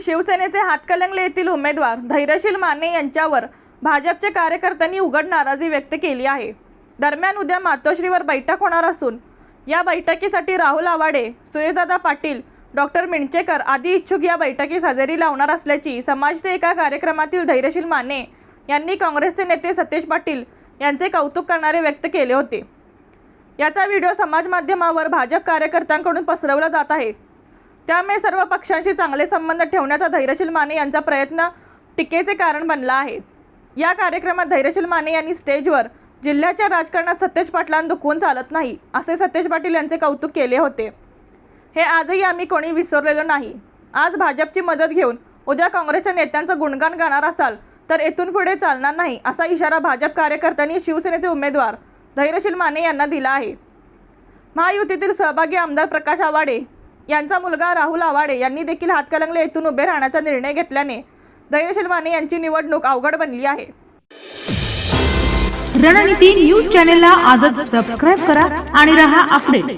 शिवसेनेचे हातकलंगले येथील उमेदवार धैर्यशील माने यांच्यावर भाजपचे कार्यकर्त्यांनी उघड नाराजी व्यक्त केली आहे. दरम्यान उद्या मातोश्रीवर बैठक होणार असून या बैठकीसाठी राहुल आवाडे सुरेशदादा पाटील डॉक्टर मिणचेकर आदी इच्छुक या बैठकीस हजेरी लावणार असल्याची समाजते एका कार्यक्रमातील धैर्यशील माने यांनी काँग्रेसचे नेते सतेज पाटील यांचे कौतुक करणारे व्यक्त केले होते. याचा व्हिडिओ समाज माध्यमावर भाजप कार्यकर्त्यांकडून पसरवला जात आहे. त्यामुळे सर्व पक्षांशी चांगले संबंध ठेवण्याचा धैर्यशील माने यांचा प्रयत्न टीकेचे कारण बनला आहे. या कार्यक्रमात धैर्यशील माने यांनी स्टेजवर जिल्ह्याच्या राजकारणात सतेज पाटलांना दुखवून चालत नाही असे सतेज पाटील यांचे कौतुक केले होते. हे आजही आम्ही कोणी विसरलेलो नाही. आज भाजपची मदत घेऊन उद्या काँग्रेसच्या नेत्यांचं गुणगान गाणार असाल तर येथून पुढे चालणार नाही असा इशारा भाजप कार्यकर्त्यांनी शिवसेनेचे उमेदवार धैर्यशील माने यांना दिला आहे. महायुतीतील सहभागी आमदार प्रकाश आवाडे यांचा मुलगा राहुल आवाडे यांनी देखील हातकलंगले येथून उभे राहण्याचा निर्णय घेतल्याने धैर्यशील माने यांची निवडणूक अवघड बनली आहे. रणनीती न्यूज चॅनेलला आजच सबस्क्राईब करा आणि रहा अपडेट